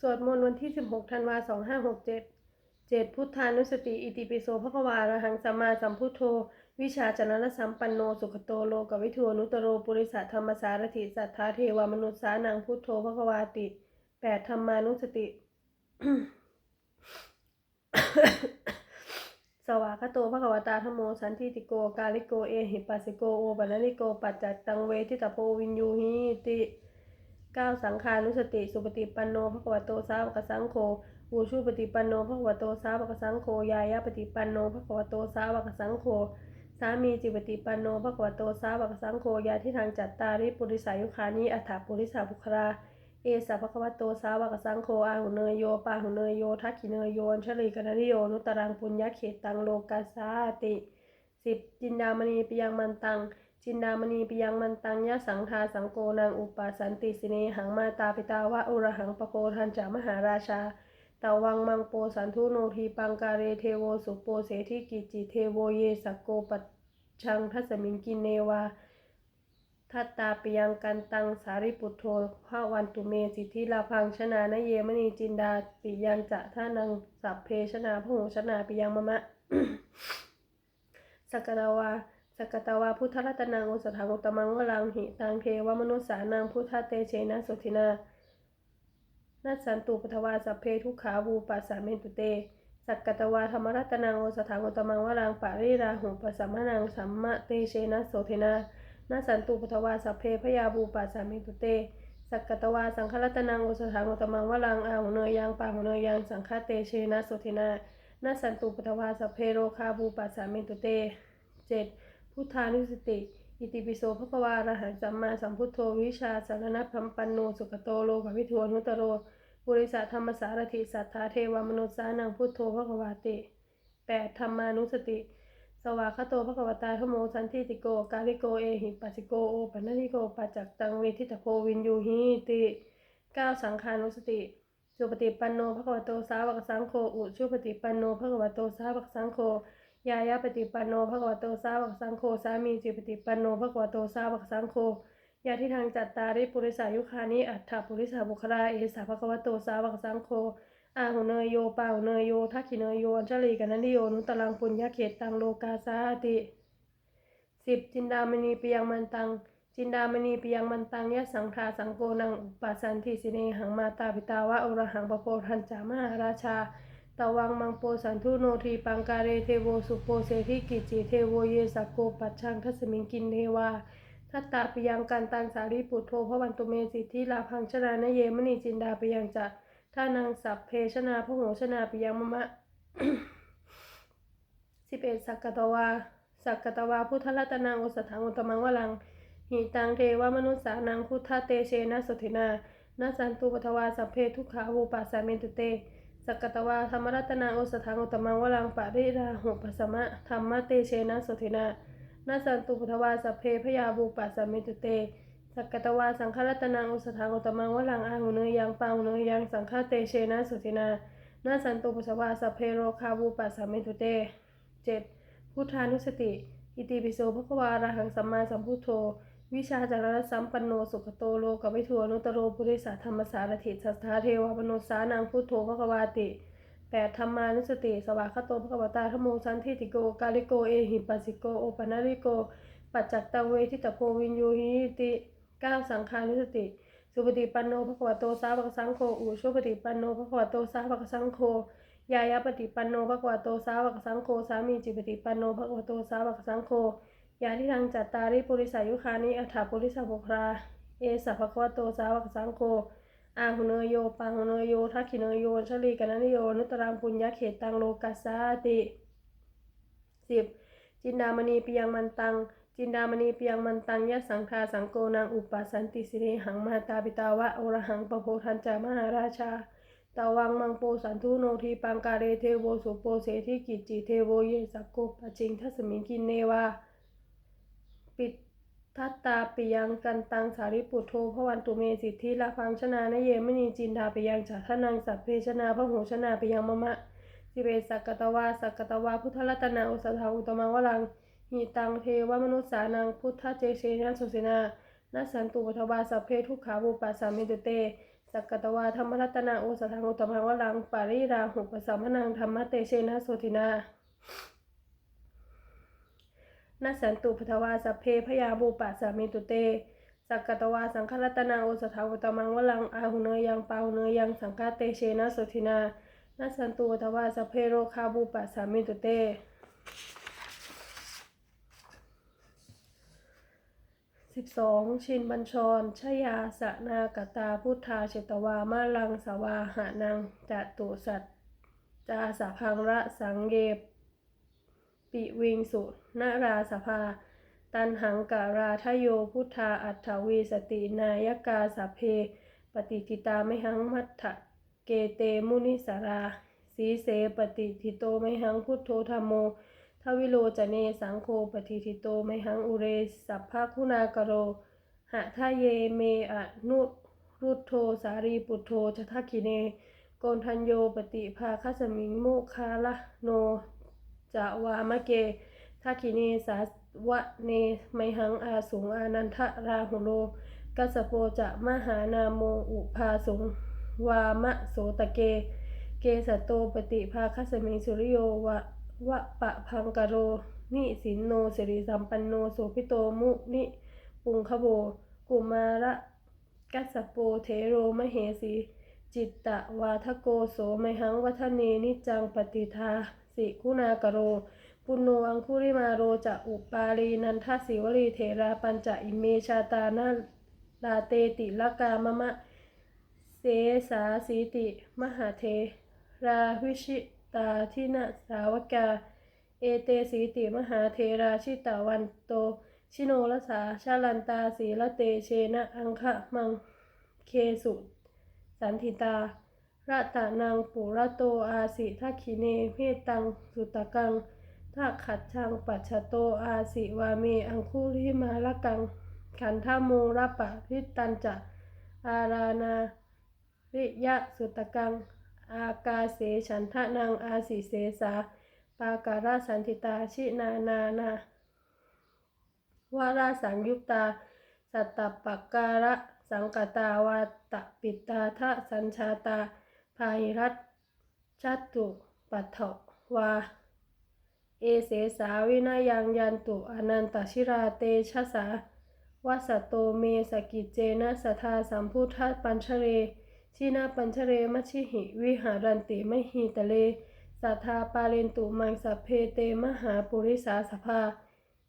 สวดมนต์วันที่ 16 ธันวา 2567 7 พุทธานุสติ อิติปิโสภควาอรหังสัมมาสัมพุทโธ วิชาจรณะสัมปันโน สุขโตโลกวิทูอนุตโรปุริสัทธรรมสารถิสัทธาเทวามนุษสานังพุทโธภควาติ 8 ธรรมานุสติ สวากโตภควตาธโม สันทิติโก กาลิโก เอหิปัสสิโก โอปันนิโก ปัจจัตตังเวทิตาโพวินยูหิติ ก้าสังขานุสติ สุปฏิปันโนภควโตสาวกสังโฆอูชูปฏิปันโนภควโตสาวกสังโฆยายาปฏิปันโนภควโตสาวกสังโฆสามีจิปฏิปันโนภควโตสาวกสังโฆยาที่ทางจัตตาริปุริสายุคานิอัฏฐปุริสาภุคราเอสะภควโตสาวกสังโฆอาหุเนยโยปาหุเนยโยทักขิเนยโยอัญชลีกนริโยนุตรังปุญญเขตตังโลกัสสาติสิบจินดามณีปิยังมันตัง จินดามณีปิยังมันตังยะสังทาสังโกนางอุปาสันติสิเนหังมาตาปิตาวะอุระหังปโกทันจามหาราชาตาวังมังโปสันทุโนทีปังการเรเทโวสุโปเสทิกิจิเทโวเยสกโกปัจชังทัสมิงกินเนวาทัตตาปิยังกันตังสาริปุตโธภาวันตุเมสิทธิลาพังชนานเยมณีจินดาปิยังจะท่านังสัพเพชนาพหูชนาปิยังมะมะสกตาวา สกตาวาพุทธรัตนังโอสถังอุตมังวรังหิตังเทวมนุสสานังพุทธเตเชนะสุทินานัสสันตุปทวาสัพเพทุขาวูปัสสาเมตุเต สักกตวาธรรมรัตนังโอสถังอุตมังวรังปาริราหุปัสัมมนังสัมมะเตเชนะโสเทนานัสสันตุปทวาสัพเพพยาบูปัสสาเมตุเตสักกตวาสังฆรัตนังโอสถังอุตมังวรังอาหุเนยยังปาหุเนยยังสังฆเตเชนะโสเทนานัสสันตุปทวาสัพเพโรคาบูปัสสาเมตุเตเจ็ด พุทธานุสติ อิติปิโสภควารหันสัมมาสัมพุทโธวิชาสารนัพพัมปันโนสุขโตโลกวิทวนุตโรปุริสัทธรรมสารถิสัทธาเทวมนุษสานังพุทโธภควาติแปดธรรมานุสติ สวากขโตภควตาธโมสันทิติโก กาลิโกเอหิปัสสิโกโอปันนิโกปัจจักตังเวทิตโพวินยูหิติเก้าสังขานุสติสุปฏิปันโนภควโตสาวกสังโฆอุชุปฏิปันโนภควโตสาวกสังโฆ ยายาปฏิปันโนภควโตสาวกสังโฆสามีจิปฏิปันโนภควโตสาวกสังโฆยาที่ทางจัตตาริปุริสายุคานิอัฏฐปุริสาบุคลาเอสาภควโตสาวกสังโฆอาหุเนยโยปาหุเนยโยทักขิเนยโยอัญชลีกันนิโยนุตลังปุญญาเขตตังโลกาสาติสิบจินดามณีปิยังมันตัง จินดามณีปิยังมันตังยะสังฆาสังโกนังอุปาสันทิสิเนหังมาตาปิตาวะอรหังปโพทันจามาราชา ตวังมังโปสันทุโนทีปังการเรเทโวสุโปเสทิกิจิเทโวเยสกโกปัจชังทัสมิงกินเทวาทัตตาปิยังกันตังสาริปุโธพระวันตุเมสิทธิลาพังชนานเยมณีจินดาปิยังจะท่านังสัพเพชนาพระโหชนาปิยังมะมะสิบเอ็ดสักกตวาสักกตวาพุทธรัตนังอุสถังอุตมังวลังหิตังเทวมนุษสานังพุทธเตเชนะสุทินานาสันตุปทวาสัพเพทุกขาวูปัสสาเมตุเต สกตวาธรรมรัตนาโอสถังอุตมังวลังปะริราหุปสมะธรรมเตเชนะสุทินานาสันตุปทวาสเพพยาบูปัสสามิตุเตสักกตวาสังฆรัตนาโอสถังอุตมังวลังอาหุเนยังปาหุเนยังสังฆเตเชนะสุทินานาสันตุปทวาสเพโรคาบูปัสสามิตุเตเจ็ดพุทธานุสติ อิติปิโสภควาอรหังสัมมาสัมพุทโธ วิชาจารณสัมปันโนสุขโตโลกวิทูอนุตตโรปุริสาธรรมสารถิสัทธาเทวมนุสานังพุทโธภควาติแปดธรรมานุสติ สวากขโตภควตาธโมสันทิติโก กาลิโกเอหิปัสสิโกโอปนาริโก ปัจจักตังเวทิตโพวินยูหิติเก้าสังขานุสติ สุปฏิปันโนภควโตสาวกสังโฆอุชุปฏิปันโนภควโตสาวกสังโฆยายาปฏิปันโนภควโตสาวกสังโฆสามีจิปฏิปันโนภควโตสาวกสังโฆ ยาที่ทางจัตตาริปุริสายุคานิอัฏฐปุริสาบุครา เอสะภควโตสาวกสังโฆอาหุเนโย ปังหุเนโยทักขิเนโยชลีกันนิโย นุตรังปุญญาเขตตังโลกัสสาติสิบจินดามณีปิยังมันตัง จินดามณีปิยังมันตังยะสังคาสังโกนางอุปสันติสิเรหังมาตาปิตาวะโอรหังปโพทันจามหาราชาตาวังมังโปสันทุโนทีปังการเรเทโวสุโปเสทิกิจจิเทโวเยสักโกปะจิงทัสมิงกินเนวา ทัตตาปิยังกันตังสาริปุโธพระวันตุเมสิทธิละพังชนานเยมณีจินดาปิยังจัทนังสัพเพชนาพระหูชนาปิยังมะมะสิเบสักกตวาสักกตวาพุทธรัตนาอุสถาอุตมังวลังหิตังเทวมนุษสานังพุทธเจเชนะสุสินานัสันตุปทวาสัพเพทุกขาบุปัสสามิตเต สักกตวาธรรมรัตนาโอสถังอุตมังวลังปาริราหุปสัมมนังธรรมเตเชนะโสตินา นัสันตุพทวาสัพเพพยาบูปะสามิตุเต สักกตวาสังฆรัตนาโอสถังอุตมังวลังอาหุเนยังปาหุเนยังสังฆเตเชนะโสตินานัสันตุพทวาสัพเพโรคาบูปะสามิตุเตสิบสองชินบัญชร ชยาสนากตาพุทธาเชตวามาลังสวาหานังจัตุสัตจาสะพังระสังเย ปิวิงสุนาราสภา ตันหังการาทโยพุทธาอัฏฐวีสตินายกาสเพ ปฏิทิตาไมหังมัทธะเกเตมุนิสารา สีเสปฏิทิโตไมหังพุทโธธรรมโมทวิโลจเนสังโฆปฏิทิโตไมหังอุเรสัพพะคุณากโร หะทะเยเมอะนุรุตโทสารีปุตโธชทักขิเนโกนทัญโยปฏิภาคสมิงโมคาละโน จะวามะเกทักขิเนสาวะเนไมหังอาสุงอานันทราหุโล กัสโปจะมหานาโมอุภาสุงวามะโสตะเก เกสโตปฏิภาคัสมิสุริโยวะวะปะพังกโร นิสินโนสิริสัมปันโนโสพิโตมุนิปุงคโบ กุมาระกัสโปเทโรมเหสี จิตตะวาทโกโสไมหังวัฒเนนิจจังปฏิทา สิคุณากโร ปุณโนอังคุริมาโรจะอุปาลีนันทสิวลีเถราปัญจอิเมชาตานาลาเตติลกามะมะเสสาสีติ มหาเทราวิชิตาทินะสาวกา เอเตสีติมหาเทราชิตาวันโต ชิโนรสาชาลันตาสีละเตเชนะอังคะมังเคสุสันทิตา ระตะนางปุระโตอาสิทักขิเนเพตังสุตกังทักขัดชังปัจฉโตอาสิวาเมอังคุริมาละกัง ขันธโมระปะริตันจะอารานาริยะสุตกัง อากาเสฉันทะนังอาสิเสสาปาการะสันติตาชินานานาวาราสังยุตตาสัตตปการะสังกตาวาตะปิตาทะสัญชาตา พาหิรัตชัตตุปัทถวา เอเสสาวินายังยันตุอนันตชิราเตชะสาวัสโตเมสกิจเจนะสทธาสัมพุทธปัญชเร ชินาปัญชเรมัชชิหิวิหารันติมหิตะเลสัทธาปาเรนตุมังสัพเพเตมหาปุริสาสภา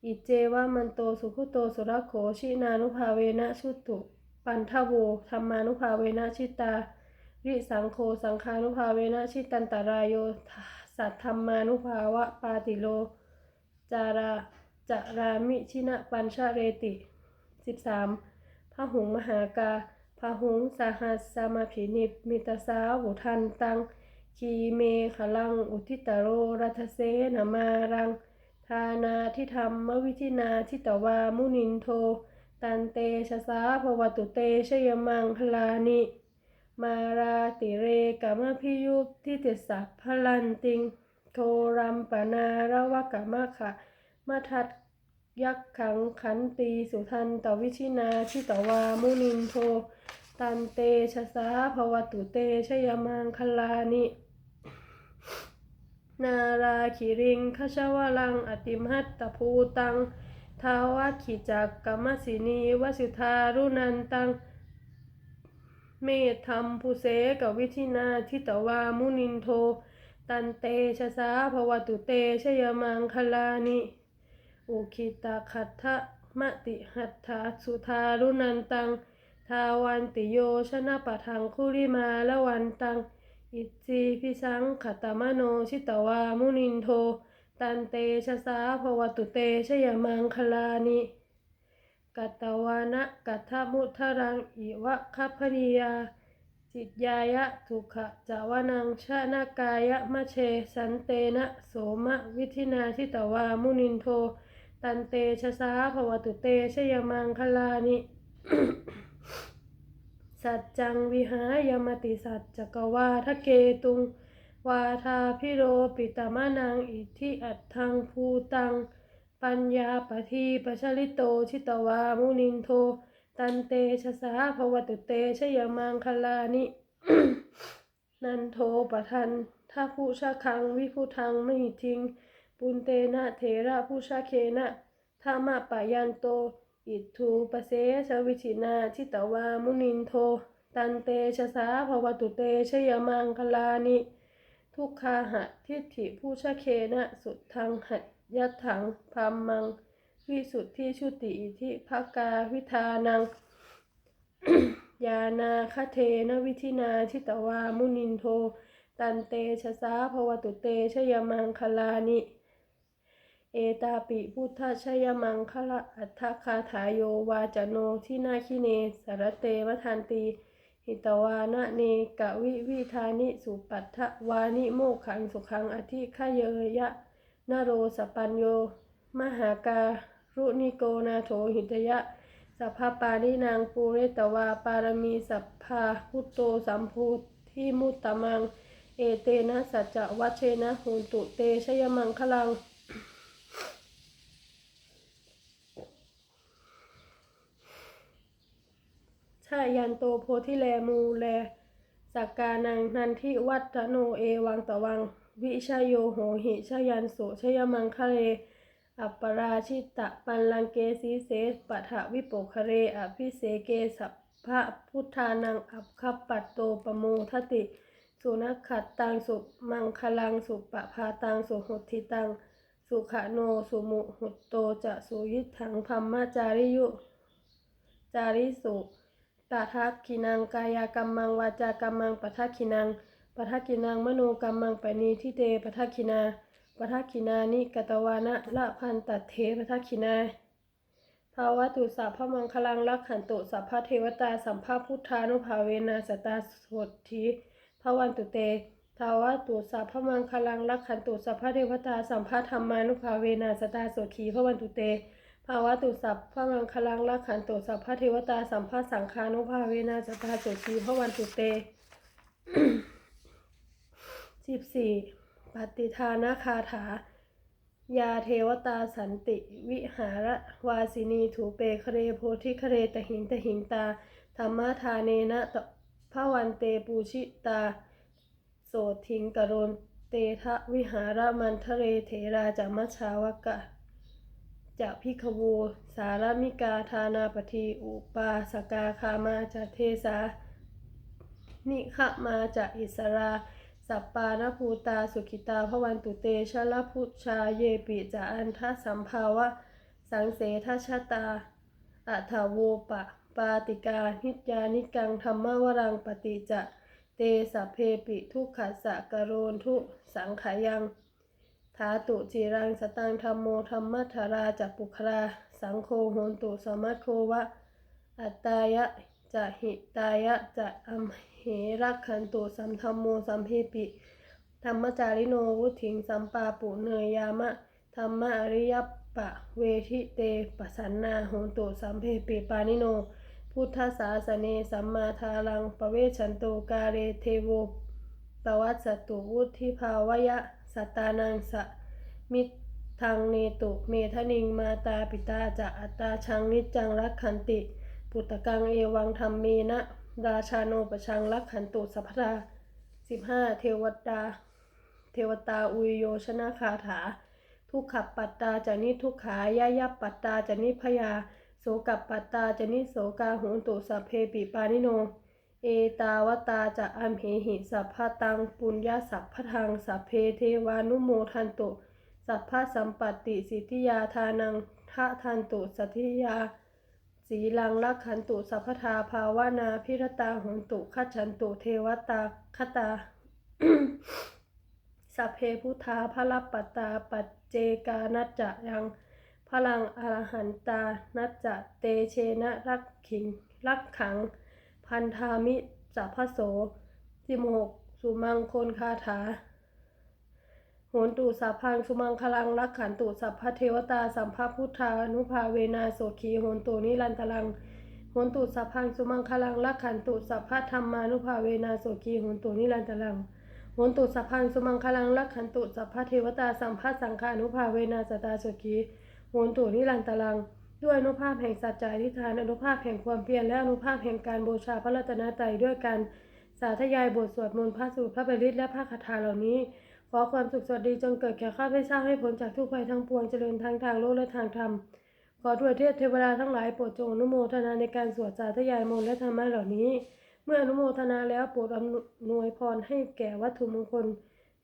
อิเจวามันโตสุขุโตสุรโขชินานุภาเวนะชุตุ ปันทโวธรรมานุภาเวนะชิตา ริสังโฆสังคานุภาเวนะชิตันตรายโยสัทธรรมานุภาวะปาติโล จาราจารามิชินะปัญชาเรติสิบสามพระหุงมหากาพระหุงสาหัสสามาภินิปมิตาสาหุทันตัง คีเมขลัง อุทิตโรรัทเสนมารัง ทานาทิธรรมวิธินาทิตวามุนินโท ตันเตชะสาภวตุเตชยมังคลานิ มาราติเรกามพิยุปทิติสัพพลันติง โทรัมปนาระวะกามะขะมาทัดยักขังขันตีสุทันตวิชินาทิตวามุนินโท ตันเตชะสาภวตุเตชยมังคลานิ นาราคิริงคชวลังอติมหัตตภูตังทาวัขิจักกมสินีวสุธารุนันตัง เมธรรมภูเสกวิธินาทิตวามุนินโท ตันเตชะสาภวตุเตชยมังคลานิอุคิตาขัตถะมติหัตถาสุธารุนันตัง ทาวันติโยชนะปะทังคุริมาละวันตัง อิจีพิสังขตมโนชิตวามุนินโท ตันเตชะสาภวตุเตชยมังคลานิ กัตตวานะกัตถมุทรังอิวะคัพนิยา จิตยายะทุขะจาวนังชะนากายะมะเช สันเตนะโสมะวิธินาทิตวามุนินโท ตันเตชะสาภวตุเตชยมังคลานิ สัจจังวิหายมติสัจจกวาทะเกตุง วาทาพิโรปิตมะนังอิทธิอัตถังภูตัง ปัญญาปทีปชลิโตชิตวามุนินโท ตันเตชะสาภวตุเตชยมังคลานิ นันโทปทันท่าผู้ชาคังวิพุทังไม่ทิง ปุนเตนะเถระผู้ชาเคนะธามาปะยันโต อิทูปเสชวิชินาทิตวามุนินโท ตันเตชะสาภวตุเตชยมังคลานิ ทุกขาหะทิฏฐิผู้ชาเคนะสุดทังหัด ยัตถังพัมมัง วิสุทธิชุติอิทิภกาวิธานัง ยานาคเทนวิธินาทิตวามุนินโท ตันเตชะสาภวตุเตชยมังคลานิ เอตาปิพุทธชยมังคละอัฏฐคาถาโยวาจโนทินาคิเนสารเตวทันตีหิตวานะเนกะวิวิธานิสุปัฏฐวานิโมขังสุขังอธิขเยยะ นโรสปัญโย มหาการุณิโกนาโถหิตยะ สัพพปานินางปูเรตวา ปารมีสัพพาพุตโตสัมภูทิมุตตมัง เอเตนะสัจจะวัชเชนะหุนตุเตชยมังคลังชายันโตโพธิแลมูแลสักกานังนันทิวัตโนเอวังตะวัง วิชยโยโหหิชยันโสชยมังคะเรอัปปราชิตะปันลังเกสีเสปัทวิโปคะเรอภิเสเกสัพพะพุทธานังอัปคัปปัตโตปโมทติ สุนัขขัดตังสุมังคลังสุปะพาตังสุหุทิตัง สุขโนสุมุหุตโตจะสุยิทังพัมมาจาริยุ จาริสุตาทักขินังกายกรรมังวาจากรรมังปทักขินัง ปทักขินังมโนกรรมังปณีทิเตปทักขินาปทักขินานิกตวานะละพันตัดเทปทักขินาภาวะตุสัพพมังคลังลักขันตุสัพพะเทวตาสัมภาพุทธานุภาเวนะสตาสดทีภวันตุเตภาวะตุสัพพมังคลังลักขันตุสัพพะเทวตาสัมภาธรรมานุภาเวนะสตาสดทีภวันตุเตภาวะตุสัพพมังคลังลักขันตุสัพพะเทวตาสัมภาสังคานุภาเวนะสตาโสทีพระวันตุเต สิบสี่ปฏิทานาคาถา ยาเทวตาสันติ วิหาร วาสินีถูเปคเรโพธิคเรตหิงตหิงตา ธรรมทาเนนะตพระวันเตปูชิตา โสทิงกโรนเตทะวิหารมันทะเรเถราจามัชาวกะจะพิกโวสารมิกาธานาปทีอุปาสกาคามาจะเทสานิขมาจะอิสรา สัปปานภูตาสุขิตาพวันตุเตชะละพุชาเยปิจะอันทสัมภาวะ สังเสทชตาอัถาโวปะ ปาติกา นิจยานิกังธรรมวรังปฏิจะเตสัพเพปิทุกขัสสะกโรนทุสังขายังทาตุจิรังสตังธรรมโมธรรมัทธาราจักปุครา สังโฆโหนตุสมัคโควะ อัตตายะ จะหิตายะจะอัมเหรักขันตุสัมธรรมโมสัมเพปิธรรมจาริโนวุถิงสัมปาปุเนยยามะธรรมอริยปะเวทิเตปสันนาโหตุสัมเพปิปานิโน พุทธศาสเนสัมมาทารังปเวชันโตกาเรเทโวปวัสสตุวุธิภาวยะสตานังสะมิทางเนตุเมทนิงมาตาปิตาจะอัตตาชังนิจังรักขันติ ปุตตะกังเอวังธรรมเมนะราชาโนปชังรักขันตุสัพพทาสิบห้าเทวดา เทวตาอุยโยชนะคาถา ทุกขับปัตตาจานิทุกขายายับปัตตาจานิพยาโสกับปัตตาจานิโสกาโหนตุสัพเพปิปานิโน เอตาวตาจะอัมเหหิสัพพตังปุญญาสัพพะทังสัพเพเทวานุโมทันตุสัพพะสัมปตติสิทธิยาทานังทะทันตุสัทธิยา สีลังลักขันตุสัพพทาภาวนาพิรตาหนตุขัจฉันตุเทวตาคตาสัพเพพุทธาพระลัปตาปัจเจกานัจจะยังพลังอรหันตานัจจะเตเชนะรักขิงรักขัง พันธามิสัพพโสสิมหกสุมังคนคาถา หนตุสัพพังสุมังคลังรักขันตุสัพพะเทวตาสัมภพุทธานุภาเวนาโสขีโหนตุนิรันตลังโหนตุสัพพังสุมังคลังรักขันตุสัพพะธรรมานุภาเวนาโสขีโหนตุนิรันตลังโหนตุสัพพังสุมังคลังรักขันตุสัพพะเทวตาสัมภะสังฆานุภาเวนาสตาโสขีโหนตุนิรันตลัง ด้วยอนุภาพแห่งสัจจะอธิษฐานอนุภาพแห่งความเพียรและอนุภาพแห่งการบูชาพระรัตนตรัยด้วยการสาธยายบทสวดมนต์พระสูตรพระบริตและพระคาถาเหล่านี้ ขอความสุขสวัสดีจงเกิดแก่ข้าพเจ้าให้พ้นจากทุกภัยทั้งปวงเจริญทางทางโลกและทางธรรม ขอทวยเทพเทวดาทั้งหลายโปรดจงอนุโมทนาในการสวดสาธยายมนต์และธรรมะเหล่านี้ เมื่ออนุโมทนาแล้วโปรดอำนวยพรให้แก่วัตถุมงคล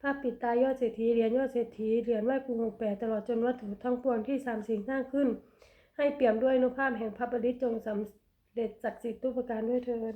ผ้าปิดตายอดเศรษฐีเหรียญยอดเศรษฐีเหรียญไหว้ครูหกแปดตลอดจนวัตถุทั้งปวงที่สามสิ่งสร้างขึ้น ให้เปี่ยมด้วยนุภาพแห่งพระบริจงสำเร็จศักดิ์สิทธิ์ทุกประการด้วยเถิด